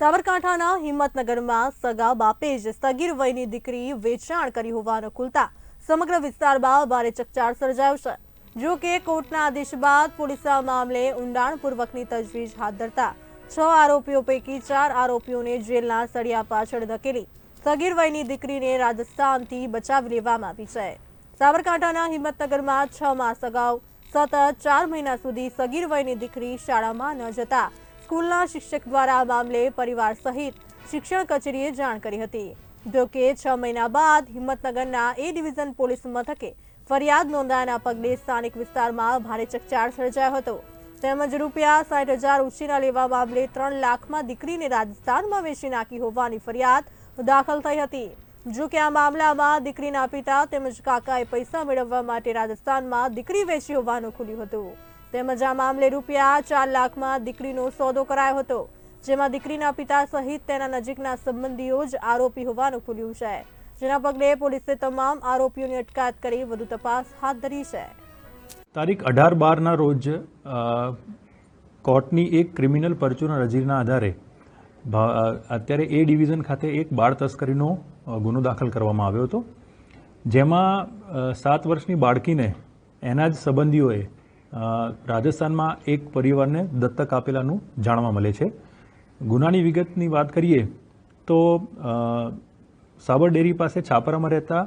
સાબરકાંઠાના હિંમતનગરમાં સગા બાપે જ સગીર વયની દીકરી વેચાણ કરી હોવાનું ખુલતા સમગ્ર વિસ્તારમાં ભારે ચકચાર સર્જાયો છે. જો કે કોર્ટના આદેશ બાદ પોલીસે આ મામલે ઊંડાણપૂર્વકની તજવીજ હાથ ધરતા છ આરોપીઓ પૈકી ચાર આરોપીઓને જેલના સળિયા પાછળ ધકેલી સગીર વયની દીકરીને રાજસ્થાનથી બચાવી લેવામાં આવી છે. સાબરકાંઠાના હિંમતનગરમાં છ માસ અગાઉ સતત ચાર મહિના સુધી સગીર વયની દીકરી શાળામાં ન જતા સ્કૂલના શિક્ષક દ્વારા આ મામલે પરિવાર સહિત શિક્ષણ કચેરીએ જાણ કરી હતી. જો કે છ મહિના બાદ હિંમતનગરના એ ડિવિઝન પોલીસ મથકે ફરિયાદ નોંધાયાના પગલે સ્થાનિક વિસ્તારમાં ભારે ચકચાર સર્જાયો હતો. તેમજ રૂપિયા સાઠ હજાર ઉછીના લેવા મામલે ત્રણ લાખમાં દીકરીને રાજસ્થાનમાં વેચી નાખી હોવાની ફરિયાદ દાખલ થઈ હતી. જો કે આ મામલામાં દીકરીના પિતા તેમજ કાકાએ પૈસા મેળવવા માટે રાજસ્થાનમાં દીકરી વેચી હોવાનું ખુલ્યું હતું. તેમજ આ મામલે રૂપિયા ચાર લાખમાં દીકરીનો સોદો કરાયો હતો, જેમાં દીકરીના પિતા સહિત તેના નજીકના સંબંધીઓ જ આરોપી હોવાનું ખુલ્યું છે. જેના પગલે પોલીસે તમામ આરોપીઓની અટકાયત કરી વધુ તપાસ હાથ ધરી છે. તારીખ અઢાર બારના રોજ કોર્ટની એક ક્રિમિનલ પરચુના રજીના આધારે અત્યારે એ ડિવિઝન ખાતે એક બાળ તસ્કરીનો ગુનો દાખલ કરવામાં આવ્યો હતો. જેમાં સાત વર્ષની બાળકીને એના જ સંબંધીઓએ રાજસ્થાનમાં એક પરિવારને દત્તક આપેલાનું જાણવા મળે છે. ગુનાની વિગતની વાત કરીએ તો સાબર ડેરી પાસે છાપરામાં રહેતા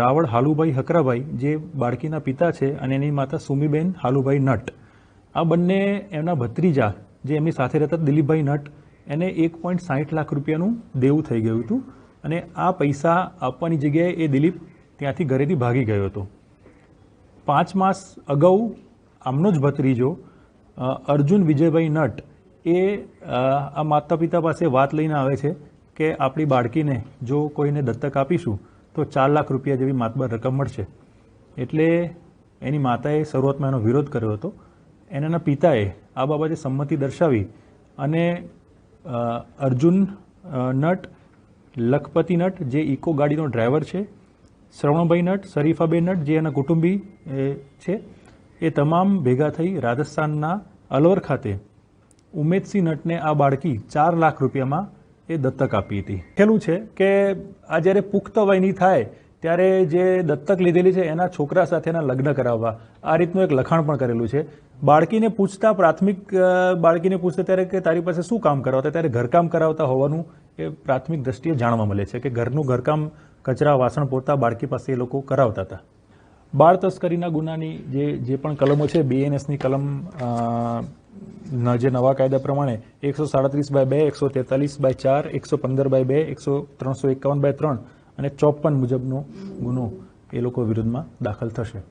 રાવળ હાલુભાઈ હકરાભાઈ, જે બાળકીના પિતા છે અને એની માતા સુમીબેન હાલુભાઈ નટ. આ બંને એમના ભત્રીજા, જે એમની સાથે રહેતા દિલીપભાઈ નટ, એને એક પોઈન્ટ સાહીઠ લાખ રૂપિયાનું દેવું થઈ ગયું હતું અને આ પૈસા આપવાની જગ્યાએ એ દિલીપ ત્યાંથી ઘરેથી ભાગી ગયો હતો. પાંચ માસ અગાઉ આમનો જ ભત્રીજો અર્જુન વિજયભાઈ નટ, એ આ માતા પિતા પાસે વાત લઈને આવે છે કે આપણી બાળકીને જો કોઈને દત્તક આપીશું, તો ચાર લાખ રૂપિયા જેવી માતબર રકમ મળશે. એટલે એની માતાએ શરૂઆતમાં એનો વિરોધ કર્યો હતો. એના પિતાએ આ બાબતે સંમતિ દર્શાવી અને અર્જુન નટ, લખપતિ નટ, જે ઇકો ગાડીનો ડ્રાઈવર છે, શ્રવણભાઈ નટ, શરીફાબેન નટ, જે એના કુટુંબી છે એ તમામ ભેગા થઈ રાજસ્થાનના અલવર ખાતે ઉમેદસિંહ નટને આ બાળકી ચાર લાખ રૂપિયામાં એ દત્તક આપી હતી. ખેલું છે કે આ જ્યારે પુખ્ત વયની થાય, ત્યારે જે દત્તક લીધેલી છે એના છોકરા સાથેના લગ્ન કરાવવા, આ રીતનું એક લખાણ પણ કરેલું છે. બાળકીને પૂછતા પ્રાથમિક બાળકીને પૂછતા ત્યારે કે તારી પાસે શું કામ કરાવતા? ત્યારે ઘરકામ કરાવતા હોવાનું એ પ્રાથમિક દ્રષ્ટિએ જાણવા મળે છે કે ઘરનું ઘરકામ, કચરા, વાસણ પોતા બાળકી પાસે એ લોકો કરાવતા હતા. બાળ તસ્કરીના ગુનાની જે જે પણ કલમો છે બીએનએસની કલમ ના જે નવા કાયદા પ્રમાણે એકસો સાડત્રીસ બાય બે, એકસો તેતાલીસ બાય ચાર, એકસો પંદર બાય બે, એકસો ત્રણસો એકાવન બાય ત્રણ અને ચોપન મુજબનો ગુનો એ લોકો વિરુદ્ધમાં દાખલ થશે.